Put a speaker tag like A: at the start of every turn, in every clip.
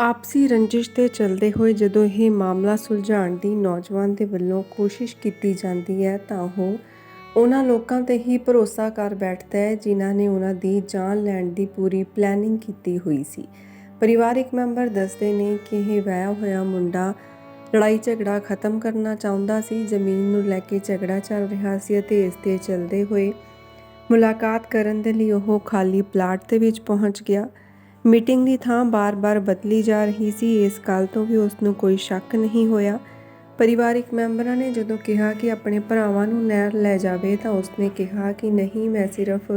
A: ਆਪਸੀ ਰੰਜਿਸ਼ ਤੇ ਚੱਲਦੇ ਹੋਏ ਜਦੋਂ ਇਹ ਮਾਮਲਾ ਸੁਲਝਾਉਣ ਦੀ ਨੌਜਵਾਨ ਦੇ ਵੱਲੋਂ ਕੋਸ਼ਿਸ਼ ਕੀਤੀ ਜਾਂਦੀ ਹੈ ਤਾਂ ਉਹ ਉਹਨਾਂ ਲੋਕਾਂ ਤੇ ਹੀ ਭਰੋਸਾ ਕਰ ਬੈਠਦਾ ਹੈ ਜਿਨ੍ਹਾਂ ਨੇ ਉਹਨਾਂ ਦੀ ਜਾਨ ਲੈਣ ਦੀ ਪੂਰੀ ਪਲੈਨਿੰਗ ਕੀਤੀ ਹੋਈ ਸੀ। ਪਰਿਵਾਰਿਕ ਮੈਂਬਰ ਦੱਸਦੇ ਨੇ ਕਿ ਇਹ ਵਿਆਹਿਆ ਹੋਇਆ ਮੁੰਡਾ ਲੜਾਈ ਝਗੜਾ ਖਤਮ ਕਰਨਾ ਚਾਹੁੰਦਾ ਸੀ, ਜ਼ਮੀਨ ਨੂੰ ਲੈ ਕੇ ਝਗੜਾ ਚੱਲ ਰਿਹਾ ਸੀ ਅਤੇ ਇਸ ਤੇ ਚੱਲਦੇ ਹੋਏ ਮੁਲਾਕਾਤ ਕਰਨ ਦੇ ਲਈ ਉਹ ਖਾਲੀ ਪਲਾਟ ਦੇ ਵਿੱਚ ਪਹੁੰਚ ਗਿਆ। ਮੀਟਿੰਗ ਦੀ ਥਾਂ ਬਾਰ-ਬਾਰ ਬਦਲੀ ਜਾ ਰਹੀ ਸੀ। ਇਸ ਗੱਲ ਤੋਂ ਵੀ ਉਸ ਨੂੰ ਕੋਈ ਸ਼ੱਕ ਨਹੀਂ ਹੋਇਆ। ਪਰਿਵਾਰਿਕ ਮੈਂਬਰਾਂ ਨੇ ਜਦੋਂ ਕਿਹਾ ਕਿ ਆਪਣੇ ਭਰਾਵਾਂ ਨੂੰ ਨਹਿਰ ਲੈ ਜਾਵੇ ਤਾਂ ਉਸਨੇ ਕਿਹਾ ਕਿ ਨਹੀਂ, ਮੈਂ ਸਿਰਫ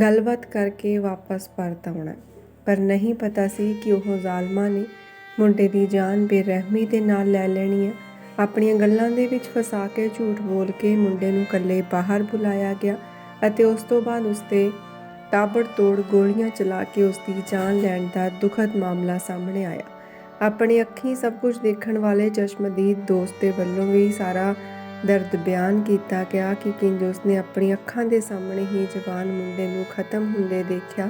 A: ਗੱਲਬਾਤ ਕਰਕੇ ਵਾਪਸ ਪਰਤ ਆਉਣਾ। ਪਰ ਨਹੀਂ ਪਤਾ ਸੀ ਕਿ ਉਹ ਜ਼ਾਲਮਾਂ ਨੇ ਮੁੰਡੇ ਦੀ ਜਾਨ ਬੇਰਹਿਮੀ ਦੇ ਨਾਲ ਲੈ ਲੈਣੀ ਹੈ। ਆਪਣੀਆਂ ਗੱਲਾਂ ਦੇ ਵਿੱਚ ਫਸਾ ਕੇ ਝੂਠ ਬੋਲ ਕੇ ਮੁੰਡੇ ਨੂੰ ਇਕੱਲੇ ਬਾਹਰ ਬੁਲਾਇਆ ਗਿਆ। ਅਤੇ ਉਸ ਤੋਂ ਬਾਅਦ ਉਸਤੇ ਤਾਬੜਤੋੜ ਗੋਲੀਆਂ ਚਲਾ ਕੇ ਉਸ ਦੀ ਜਾਨ ਲੈਣ ਦਾ ਦੁਖਦ ਮਾਮਲਾ ਸਾਹਮਣੇ ਆਇਆ। ਆਪਣੀ ਅੱਖੀਂ ਸਭ ਕੁਝ ਦੇਖਣ ਵਾਲੇ ਚਸ਼ਮਦੀਦ ਦੋਸਤ ਦੇ ਵੱਲੋਂ ਵੀ ਸਾਰਾ ਦਰਦ ਬਿਆਨ ਕੀਤਾ ਗਿਆ ਕਿ ਕਿੰਜ ਉਸਨੇ ਆਪਣੀ ਅੱਖਾਂ ਦੇ ਸਾਹਮਣੇ ਹੀ ਜਵਾਨ ਮੁੰਡੇ ਨੂੰ ਖਤਮ ਹੁੰਦੇ ਦੇਖਿਆ।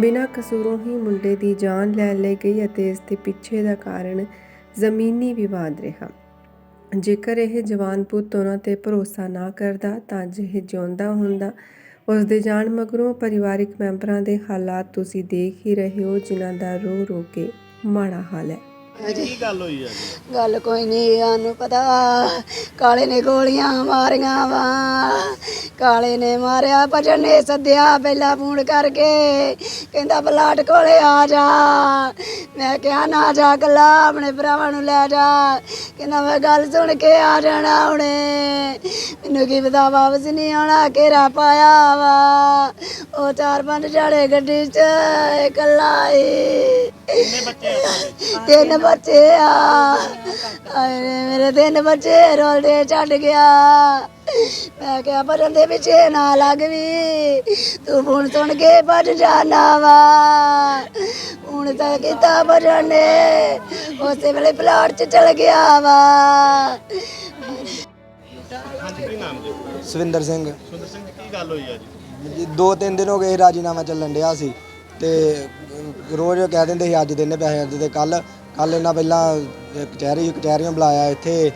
A: ਬਿਨਾਂ ਕਸੂਰੋਂ ਹੀ ਮੁੰਡੇ ਦੀ ਜਾਨ ਲੈ ਲਈ ਗਈ ਅਤੇ ਇਸ ਦੇ ਪਿੱਛੇ ਦਾ ਕਾਰਨ ਜ਼ਮੀਨੀ ਵਿਵਾਦ ਰਿਹਾ। ਜੇਕਰ ਇਹ ਜਵਾਨ ਪੁੱਤ ਉਹਨਾਂ ਤੇ ਭਰੋਸਾ ਨਾ ਕਰਦਾ, ਤਾਂ ਅੱਜ ਜਿਉਂਦਾ ਹੁੰਦਾ, ਉਸ ਦੇ ਜਾਣ ਮਗਰੋਂ ਪਰਿਵਾਰਿਕ ਮੈਂਬਰਾਂ ਦੇ ਹਾਲਾਤ ਤੁਸੀਂ ਦੇਖ ਹੀ ਰਹੇ ਹੋ, ਜਿਨ੍ਹਾਂ ਦਾ ਰੋ ਰੋ ਕੇ ਮਾੜਾ ਹਾਲ ਹੈ।
B: ਕੀ ਗੱਲ ਹੋਈ ਆ ਜੀ?
C: ਗੱਲ ਕੋਈ ਨਹੀਂ ਸਾਨੂੰ ਪਤਾ ਕਾਲੇ ਨੇ ਗੋਲੀਆਂ ਮਾਰੀਆਂ ਵਾ। ਕਾਲੇ ਨੇ ਮਾਰਿਆ ਭਜਨ ਨੇ ਸੱਦਿਆ ਪਹਿਲਾਂ ਫੋਨ ਕਰਕੇ। ਕਹਿੰਦਾ ਬਲਾਟ ਕੋਲੇ ਆ ਜਾ। ਮੈਂ ਕਿਹਾ ਨਾ ਜਾ ਕੱਲਾ ਆਪਣੇ ਭਰਾਵਾਂ ਨੂੰ ਲੈ ਜਾ। ਕਹਿੰਦਾ ਮੈਂ ਗੱਲ ਸੁਣ ਕੇ ਆ ਜਾਣਾ ਹੁਣੇ। ਮੈਨੂੰ ਕੀ ਪਤਾ ਵਾਪਸ ਨਹੀਂ ਆਉਣਾ ਘੇਰਾ ਪਾਇਆ ਵਾ। ਉਹ ਚਾਰ ਪੰਜ ਜਾੜੇ ਗੱਡੀ 'ਚ ਇਕੱਲਾ
B: ਤੁਹਾਡੇ?
C: ਤਿੰਨ ਬੱਚੇ ਆ ਆਏ ਮੇਰੇ ਤਿੰਨ ਬੱਚੇ ਰੋਲਦੇ ਛੱਡ ਗਿਆ। ਮੈਂ ਕਿਹਾ ਭਜਨ ਦੇ ਪਿੱਛੇ ਨਾ ਲੱਗ ਵੀ। ਤੂੰ ਹੁਣ ਸੁਣ ਕੇ ਭੱਜ ਜਾਣਾ ਵਾ। ਹੁਣ ਤਾਂ ਕੀਤਾ ਭਜਨ ਨੇ। ਉਸੇ ਵੇਲੇ ਪਲਾਟ 'ਚ ਚਲ ਗਿਆ ਵਾ।
D: ਸਵਿੰਦਰ ਸਿੰਘ।
B: ਸੁੰਦਰ ਸਿੰਘ ਕੀ ਗੱਲ ਹੋਈ ਆ ਜੀ?
D: ਜੀ, ਦੋ ਤਿੰਨ ਦਿਨ ਹੋ ਗਏ ਰਾਜੀਨਾਮਾ ਚੱਲਣ ਡਿਆ ਸੀ। ਤੇ ਰੋਜ਼ ਕਹਿ ਦਿੰਦੇ ਸੀ ਅੱਜ ਦਿਨੇ ਪੈਸੇ ਅੱਜ ਦੇ ਕੱਲ ਕੱਲ ਇਹਨਾਂ ਪਹਿਲਾਂ ਕਚਹਿਰੀ ਕਚਹਿਰੀਆਂ ਬੁਲਾਇਆ ਇੱਥੇ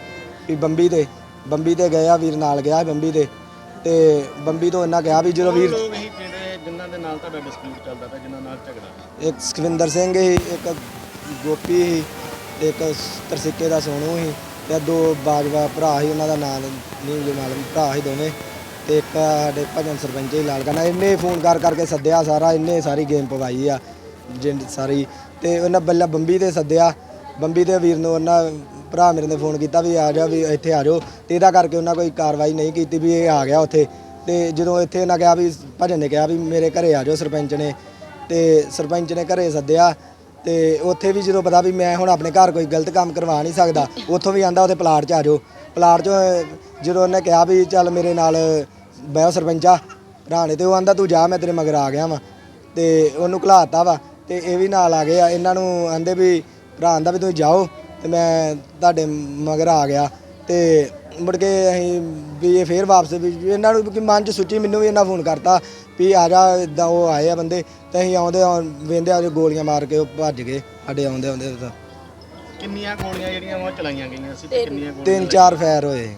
D: ਵੀ ਬੰਬੀ ਤੇ ਬੰਬੀ ਤੇ ਗਿਆ ਵੀਰ ਨਾਲ ਗਿਆ ਬੰਬੀ ਤੇ ਤੇ ਬੰਬੀ ਤੋਂ ਇਹਨਾਂ ਕਿਹਾ ਵੀ ਜਦੋਂ ਵੀਰ
B: ਲੋਕ ਹੀ ਜਿਹੜੇ ਜਿਨ੍ਹਾਂ ਦੇ ਨਾਲ ਤੁਹਾਡਾ ਡਿਸਪਿਊਟ ਚੱਲਦਾ ਪਿਆ ਜਿਨ੍ਹਾਂ ਨਾਲ ਝਗੜਾ
D: ਇੱਕ ਸੁਖਵਿੰਦਰ ਸਿੰਘ ਸੀ ਇੱਕ ਗੋਪੀ ਸੀ ਇੱਕ ਤਰਸਿੱਕੇ ਦਾ ਸੋਨੂ ਸੀ ਤੇ ਦੋ ਬਾਜਵਾ ਭਰਾ ਸੀ ਉਹਨਾਂ ਦਾ ਨਾਮ ਨਹੀਂ ਮਾਲੂਮ ਭਰਾ ਸੀ ਦੋਵੇਂ। ਤੇ ਇੱਕ ਸਾਡੇ ਭਜਨ ਸਰਪੰਚ ਹੀ ਲਾਲ ਕਰਨਾ ਇਹਨੇ ਫੋਨ ਕਰ ਕਰਕੇ ਸੱਦਿਆ ਸਾਰਾ ਇਹਨੇ ਸਾਰੀ ਗੇਮ ਪਵਾਈ ਆ ਜਿੰਦ ਸਾਰੀ। ਤੇ ਉਹਨਾਂ ਬੱਲਾ ਬੰਬੀ ਤੇ ਸੱਦਿਆ, ਬੰਬੀ ਦੇ ਵੀਰ ਨੂੰ ਉਹਨਾਂ ਭਰਾ ਮੇਰੇ ਨੇ ਫੋਨ ਕੀਤਾ ਵੀ ਆ ਜਾ ਵੀ ਇੱਥੇ ਆ ਜਾਓ। ਤੇ ਇਹਦਾ ਕਰਕੇ ਉਹਨਾਂ ਕੋਈ ਕਾਰਵਾਈ ਨਹੀਂ ਕੀਤੀ ਵੀ ਇਹ ਆ ਗਿਆ ਉੱਥੇ। ਤੇ ਜਦੋਂ ਇੱਥੇ ਇਹਨਾਂ ਕਿਹਾ ਵੀ, ਭਜਨ ਨੇ ਕਿਹਾ ਵੀ ਮੇਰੇ ਘਰੇ ਆ ਜਾਓ ਸਰਪੰਚ ਨੇ। ਤੇ ਸਰਪੰਚ ਨੇ ਘਰੇ ਸੱਦਿਆ, ਤੇ ਉੱਥੇ ਵੀ ਜਦੋਂ ਪਤਾ ਵੀ ਮੈਂ ਹੁਣ ਆਪਣੇ ਘਰ ਕੋਈ ਗਲਤ ਕੰਮ ਕਰਵਾ ਨਹੀਂ ਸਕਦਾ, ਉੱਥੋਂ ਵੀ ਆਂਦਾ ਉਹਦੇ ਪਲਾਟ 'ਚ ਆ ਜਾਓ। ਪਲਾਟ 'ਚ ਜਦੋਂ ਉਹਨੇ ਕਿਹਾ ਵੀ ਚੱਲ ਮੇਰੇ ਨਾਲ ਬਹਿ ਸਰਪੰਚਾ ਭਰਾ ਨੇ ਤੇ ਉਹ ਆਂਦਾ ਤੂੰ ਜਾ ਮੈਂ ਤੇਰੇ ਮਗਰ ਆ ਗਿਆ ਵਾਂ। ਤੇ ਉਹਨੂੰ ਘਲਾਤਾ ਵਾ ਤੇ ਇਹ ਵੀ ਨਾਲ ਆ ਗਏ ਆ। ਇਹਨਾਂ ਨੂੰ ਆਂਦੇ ਵੀ ਭਰਾ ਆਂਦਾ ਵੀ ਤੁਸੀਂ ਜਾਓ। ਤੇ ਮੈਂ ਤੁਹਾਡੇ ਮਗਰ ਆ ਗਿਆ। ਤੇ ਮੁੜ ਕੇ ਅਸੀਂ ਵੀ ਇਹ ਫੇਰ ਵਾਪਸ ਵੀ ਇਹਨਾਂ ਨੂੰ ਕਿ ਮਨ ਚ ਸੁੱਚੀ ਮੈਨੂੰ ਵੀ ਇਹਨਾਂ ਫੋਨ ਕਰਤਾ ਵੀ ਆ ਜਾ ਇਦਾਂ ਉਹ ਆਏ ਆ ਬੰਦੇ। ਤੇ ਅਸੀਂ ਆਉਂਦੇ ਵੇਂਦੇ ਆ ਗੋਲੀਆਂ ਮਾਰ ਕੇ ਉਹ ਭੱਜ ਗਏ ਸਾਡੇ ਆਉਂਦੇ ਆਉਂਦੇ ਤਾਂ
B: ਕਿੰਨੀਆਂ ਗੋਲੀਆਂ ਜਿਹੜੀਆਂ ਉਹ ਚਲਾਈਆਂ ਗਈਆਂ ਸੀ ਤੇ ਕਿੰਨੀਆਂ ਗੋਲੀਆਂ
D: ਤਿੰਨ ਚਾਰ ਫਾਇਰ ਹੋਏ।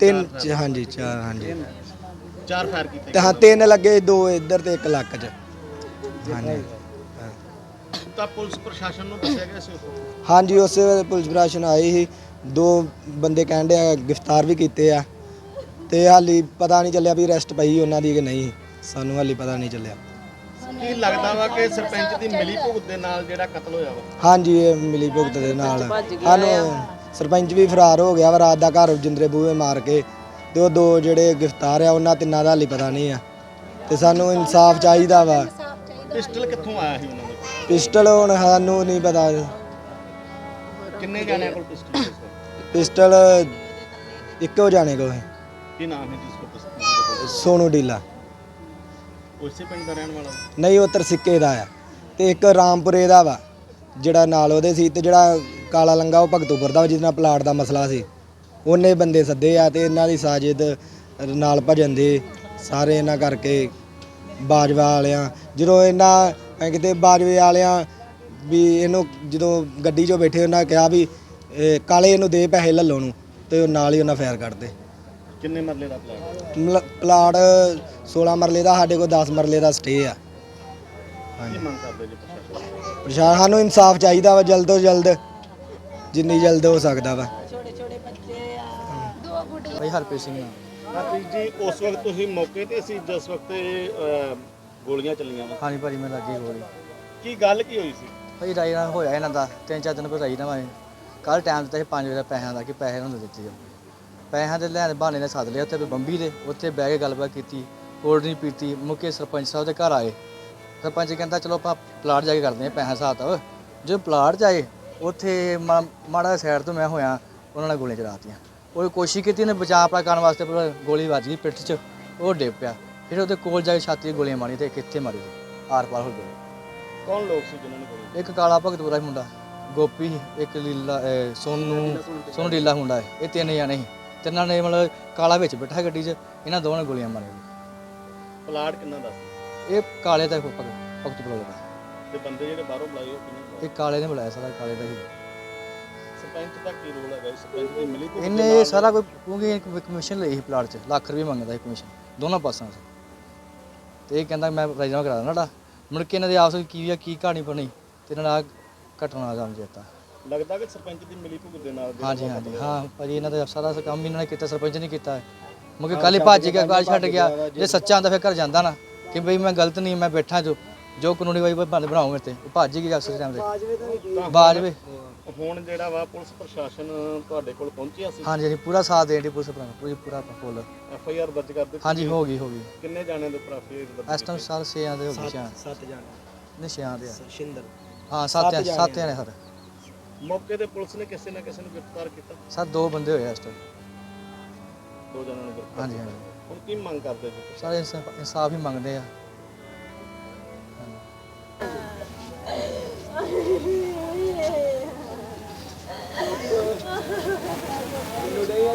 D: ਤਿੰਨ ਹਾਂਜੀ ਚਾਰ ਹਾਂਜੀ।
B: ਚਾਰ ਫਾਇਰ ਕੀਤੇ
D: ਤੇ ਹਾਂ ਤਿੰਨ ਲੱਗੇ ਦੋ ਇੱਧਰ ਤੇ ਇੱਕ ਲੱਕ ਚ। ਹਾਂਜੀ।
B: ਤਾਂ ਪੁਲਿਸ ਪ੍ਰਸ਼ਾਸਨ ਨੂੰ ਦੱਸਿਆ ਗਿਆ ਸੀ ਉਹ
D: ਹਾਂਜੀ ਉਸੇ ਵੇਲੇ ਪੁਲਿਸ ਪ੍ਰਸ਼ਾਸਨ ਆਈ ਸੀ। ਦੋ ਬੰਦੇ ਕਹਿੰਦੇ ਆ ਗ੍ਰਿਫਤਾਰ ਵੀ ਕੀਤੇ ਆ। ਤੇ ਹਾਲੀ ਪਤਾ ਨਹੀਂ ਚੱਲਿਆ ਵੀ ਅਰੈਸਟ ਪਈ ਉਹਨਾਂ ਦੀ ਕਿ ਨਹੀਂ। ਸਾਨੂੰ ਹਾਲੀ ਪਤਾ ਨਹੀਂ ਚੱਲਿਆ।
B: ਕੀ ਲੱਗਦਾ ਵਾ ਕਿ ਸਰਪੰਚ ਦੀ ਮਿਲੀ ਭੁਗਤ ਦੇ ਨਾਲ ਜਿਹੜਾ ਕਤਲ ਹੋਇਆ ਵਾ?
D: ਹਾਂਜੀ ਇਹ ਮਿਲੀ ਭੁਗਤ ਦੇ ਨਾਲ। ਸਾਨੂੰ ਸਰਪੰਚ ਵੀ ਫਰਾਰ ਹੋ ਗਿਆ ਵਾ ਰਾਤ ਦਾ ਘਰ ਜਿੰਦਰੇ ਬੂਹੇ ਮਾਰ ਕੇ। ਤੇ ਉਹ ਦੋ ਜਿਹੜੇ ਗ੍ਰਿਫਤਾਰ ਆ ਉਹਨਾਂ ਤਿੰਨਾਂ ਦਾ ਹਾਲੀ ਪਤਾ ਨਹੀਂ ਆ। ਤੇ ਸਾਨੂੰ ਇਨਸਾਫ ਚਾਹੀਦਾ ਵਾ।
B: ਪਿਸਟਲ ਕਿੱਥੋਂ ਆਇਆ ਸੀ ਉਹਨਾਂ ਦਾ
D: ਪਿਸਟਲ ਹੁਣ ਸਾਨੂੰ ਨਹੀਂ ਪਤਾ।
B: ਕਿੰਨੇ ਜਾਣਿਆਂ ਕੋਲ ਪਿਸਟਲ ਸੀ
D: ਪਿਸਟਲ ਇੱਕੋ ਜਾਣੇ ਕੋਲ ਹੈ
B: ਕੀ ਨਾਮ ਹੈ ਜਿਸ ਕੋਲ ਪਿਸਟਲ
D: ਸੋਨੂ ਡੀਲਾ
B: ਉਸੇ ਪਿੰਡ ਦਾ ਰਹਿਣ ਵਾਲਾ?
D: ਨਹੀਂ ਉਹ ਤਰਸਿੱਕੇ ਦਾ ਆ। ਤੇ ਇੱਕ ਰਾਮਪੁਰੇ ਦਾ ਵਾ ਜਿਹੜਾ ਨਾਲ ਉਹਦੇ ਸੀ ਤੇ ਜਿਹੜਾ ਕਾਲਾ ਲੰਗਾ ਉਹ ਭਗਤੂਪੁਰ ਦਾ ਵਾ, ਜਿਹਦੇ ਨਾਲ ਪਲਾਟ ਦਾ ਮਸਲਾ ਸੀ। ਉਹਨੇ ਬੰਦੇ ਸੱਦੇ ਆ ਤੇ ਇਹਨਾਂ ਦੀ ਸਾਜਿਦ ਨਾਲ ਭਜਨ ਦੇ ਸਾਰੇ ਇਹਨਾਂ ਕਰਕੇ ਬਾਜਵਾ ਵਾਲਿਆਂ ਜਦੋਂ ਇਹਨਾਂ ਐਂ ਕਿਤੇ ਬਾਜਵੇ ਵਾਲਿਆਂ ਵੀ ਇਹਨੂੰ ਜਦੋਂ ਗੱਡੀ 'ਚੋਂ ਬੈਠੇ ਉਹਨਾਂ ਕਿਹਾ ਵੀ ਇਹ ਕਾਲੇ ਇਹਨੂੰ ਦੇ ਪੈਸੇ ਲੱਲੋ ਨੂੰ ਤੇ ਉਹ ਨਾਲ ਹੀ ਉਹਨਾਂ ਫਾਇਰ ਕੱਢਦੇ।
B: ਕਿੰਨੇ ਮਰਲੇ ਦਾ ਪਲਾਟ?
D: ਮਤਲਬ ਪਲਾਟ 16 ਮਰਲੇ ਦਾ ਸਾਡੇ ਕੋਲ 10 ਮਰਲੇ ਦਾ ਸਟੇ ਆ।
B: ਕੀ ਮੰਗ ਕਰਦੇ ਜੀ ਪ੍ਰਸ਼ਾਸਨ
D: ਪ੍ਰਸ਼ਾਸਨ ਸਾਨੂੰ ਇਨਸਾਫ ਚਾਹੀਦਾ ਵਾ ਜਲਦ ਤੋਂ ਜਲਦ ਜਿੰਨੀ ਜਲਦ ਹੋ ਸਕਦਾ ਵਾ।
E: ਭਾਈ ਹਰਪ੍ਰੀਤ ਸਿੰਘ ਨਾਲ।
B: ਹਰਪ੍ਰੀਤ ਜੀ ਉਸ ਵਕਤ ਤੁਸੀਂ ਮੌਕੇ ਤੇ ਸੀ ਜਿਸ ਵਕਤ ਇਹ ਅਹ, ਗੋਲੀਆਂ ਚੱਲੀਆਂ ਵਾ?
E: ਹਾਂਜੀ ਭਾਜੀ ਮੈਂ ਲੱਗੀ ਗੋਲੀ।
B: ਕੀ ਗੱਲ ਕੀ ਹੋਈ ਸੀ?
E: ਭਾਈ ਰਾਈ ਨਾਲ ਹੋਇਆ ਇਹਨਾਂ ਦਾ ਤਿੰਨ ਚਾਰ ਦਿਨ ਪਹਿਲਾਂ ਰਾਈ ਨਾਲ ਕੱਲ ਟਾਈਮ ਦਿੱਤਾ ਸੀ 5 ਵਜੇ ਦਾ ਪੈਸਿਆਂ ਦਾ ਕਿ ਪੈਸੇ ਉਹਨਾਂ ਨੂੰ ਦਿੱਤੇ ਜਾਓ ਪੈਸਿਆਂ ਦੇ ਲੈਣ ਦੇ ਬਹਾਨੇ ਨੇ ਸੱਦ ਲਿਆ ਉੱਥੇ ਵੀ ਬੰਬੀ ਦੇ ਉੱਥੇ ਬਹਿ ਕੇ ਗੱਲਬਾਤ ਕੀਤੀ ਕੋਲਡ ਡਰਿੰਕ ਪੀਤੀ ਮੁੱਕੇ ਸਰਪੰਚ ਸਾਹਿਬ ਦੇ ਘਰ ਆਏ। ਸਰਪੰਚ ਕਹਿੰਦਾ ਚਲੋ ਆਪਾਂ ਪਲਾਟ ਜਾ ਕੇ ਕਰਦੇ ਹਾਂ ਪੈਸਾ ਹਿਸਾਬ ਤਾਂ ਜਦੋਂ ਪਲਾਟ ਜਾਏ ਉੱਥੇ ਮਾ- ਮਾੜਾ ਸਾਈਡ ਤੋਂ ਮੈਂ ਹੋਇਆ ਉਹਨਾਂ ਨੇ ਗੋਲੀਆਂ ਚਲਾਤੀਆਂ ਉਹ ਕੋਸ਼ਿਸ਼ ਕੀਤੀ ਉਹਨੇ ਬਚਾਅ ਆਪਣਾ ਕਰਨ ਵਾਸਤੇ ਪਰ ਗੋਲੀ ਵੱਜ ਗਈ ਪਿੱਠ 'ਚ ਉਹ ਡਿੱਗ ਪਿਆ। ਫਿਰ ਉਹਦੇ ਕੋਲ ਜਾ ਕੇ ਛਾਤੀ 'ਚ ਗੋਲੀਆਂ ਮਾਰੀ ਤੇ ਕਿੱਥੇ ਮਾਰੀ ਆਰ ਪਾਰ ਹੋ ਗਏ
B: ਕੌਣ ਲੋਕ ਸੀ ਜਿਨ੍ਹਾਂ ਨੇ ਗੋਲੀ
E: ਇੱਕ ਕਾਲਾ ਭਗਤਪੁਰਾ ਸੀ ਮੁੰਡਾ ਗੋਪੀ ਸੀ, ਇੱਕ ਲੀਲਾ ਅਹ ਸੋਨੂ ਸੋਨੂ ਲੀਲਾ ਮੁੰਡਾ ਹੈ ਇਹ ਤਿੰਨ ਜਾਣੇ ਸੀ। ਤਿੰਨਾਂ ਨੇ ਮਤਲਬ ਕਾਲਾ ਵਿੱਚ ਬੈਠਾ ਗੱਡੀ 'ਚ ਇਹਨਾਂ ਦੋਵਾਂ ਨੇ ਗੋਲੀਆਂ ਮਾਰੀਆਂ।
B: ਪਲਾਟ ਕਿੰਨਾ ਦਾ ਸੀ?
E: ਇਹ ਕਾਲੇ ਦਾ ਭਗਤ ਭਗਤਪੁਰਾ ਦਾ
B: ਤੇ ਬੰਦੇ ਜਿਹੜੇ ਬਾਹਰੋਂ ਬੁਲਾਏ ਉਹ ਕਿੰਨੇ?
E: ਇਹ ਕਾਲੇ ਨੇ ਬੁਲਾਇਆ ਸਾਰਾ ਕਾਲੇ ਦਾ ਹੀ।
B: ਸਰਪੰਚ ਦਾ ਕੀ ਰੋਲ ਹੈਗਾ ਜੀ? ਸਰਪੰਚ ਦੀ ਮਿਲੀ ਭੁਗਤ ਦੇ
E: ਇਹਨੇ
B: ਨਾਲ?
E: ਸਾਰਾ ਕੋਈ ਕਿਉਂਕਿ ਇੱਕ ਕਮਿਸ਼ਨ ਲਈ ਸੀ ਪਲਾਟ 'ਚ ਲੱਖ ਰੁਪਏ ਮੰਗਦਾ ਸੀ ਕਮਿਸ਼ਨ ਦੋਨਾਂ ਪਾਸਿਆਂ ਤੋਂ। ਤੇ ਇਹ ਕਹਿੰਦਾ ਮੈਂ ਰਾਜਨਾਮਾ ਕਰਾ ਦੇਣਾ ਤੁਹਾਡਾ। ਮੁੜ ਕੇ ਇਹਨਾਂ ਦੇ ਆਪਸ ਵਿੱਚ ਕੀ ਆ ਕੀ ਕਹਾਣੀ ਬਣੀ ਤੇ ਇਹਨਾਂ ਨਾਲ ਘਟਨਾ ਜਾਣ ਦਿੱਤਾ
B: ਲੱਗਦਾ ਕਿ ਸਰਪੰਚ ਦੀ ਮਿਲੀ ਭੁਗਤ ਦੇ ਨਾਲ
E: ਹਾਂਜੀ ਹਾਂਜੀ। ਹਾਂ ਭਾਜੀ ਇਹਨਾਂ ਦਾ ਸਾਰਾ ਕੰਮ ਇਹਨਾਂ ਨੇ ਕੀਤਾ ਸਰਪੰਚ ਨੇ ਕੀਤਾ। ਮੁਕੇ ਕੱਲ ਹੀ ਭੱਜ ਗਿਆ ਕੱਲ ਛੱਡ ਗਿਆ। ਜੇ ਸੱਚਾ ਹੁੰਦਾ ਫਿਰ ਘਰ ਜਾਂਦਾ ਨਾ। ਕਿ ਬਈ ਮੈਂ ਗਲਤ ਨਹੀਂ ਮੈਂ ਬੈਠਾ ਜੋ ਜੋ ਕਾਨੂੰਨੀ ਵਾਈ ਬੰਦ ਬਣਾਓ ਮੇਰੇ ਤੇ। ਉਹ ਭੱਜ ਗਿਆ ਅਕਸਰ ਟਾਈਮ ਤੇ। ਬਾਜਵੇ।
B: ਹੁਣ ਜਿਹੜਾ ਵਾ ਪੁਲਿਸ ਪ੍ਰਸ਼ਾਸਨ ਤੁਹਾਡੇ ਕੋਲ ਪਹੁੰਚਿਆ ਸੀ?
E: ਹਾਂਜੀ ਹਾਂਜੀ ਪੂਰਾ ਸਾਥ ਦੇਣ ਦੀ ਪੁਲਿਸ ਭਰਾ ਪੂਰੀ ਪੂਰਾ ਫੁੱਲ।
B: ਐਫ ਆਈ ਆਰ ਦਰਜ ਕਰ ਦਿੱਤੀ?
E: ਹਾਂਜੀ ਹੋ ਗਈ ਹੋ ਗਈ।
B: ਕਿੰਨੇ ਜਾਣਿਆਂ ਦੇ ਉੱਪਰ ਐਫ ਆਈ ਆਰ
E: ਇਸ ਟਾਈਮ ਸਾਰ ਛੇਆਂ ਦੇ ਹੋ ਗਏ ਛੇਆਂ
D: ਸੱਤ ਜਾਣੇ।
E: ਨਹੀਂ ਛੇਆਂ ਦੇ ਆ।
D: ਸ਼ਿੰਦਰ।
E: ਹਾਂ ਸੱਤ ਆ ਸੱਤ ਆ ਨੇ ਸਰ।
B: ਮੌਕੇ ਤੇ ਪੁਲਿਸ ਨੇ ਕਿਸੇ ਨਾ ਕਿਸੇ ਨੂੰ ਗ੍ਰਿਫਤਾਰ ਕੀਤਾ?
E: ਸਰ ਦੋ ਬੰਦੇ ਹੋਏ ਇਸ ਟਾਈਮ
B: ਦੋ ਜਣਾਂ ਨੂੰ ਗ੍ਰਿਫਤਾਰ
E: ਹਾਂਜੀ ਹਾਂਜੀ।
B: ਹੁਣ ਕੀ ਮੰਗ ਕਰਦੇ ਜੀ
E: ਸਾਰੇ ਇਨਸਾਫ ਹੀ ਮੰਗਦੇ ਆ।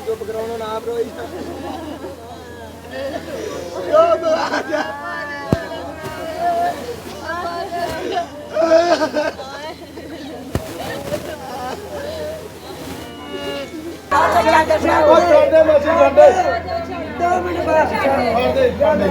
D: ਚੁੱਪ ਕਰਾਉਣਾ ਨਾ ਬਰੋਈ
F: ਛੱਡੇ ਮਾਸੀ ਛੱਡੇ 2 ਮਿੰਟ ਬਾਅਦ ਛੱਡੇ ਛੱਡੇ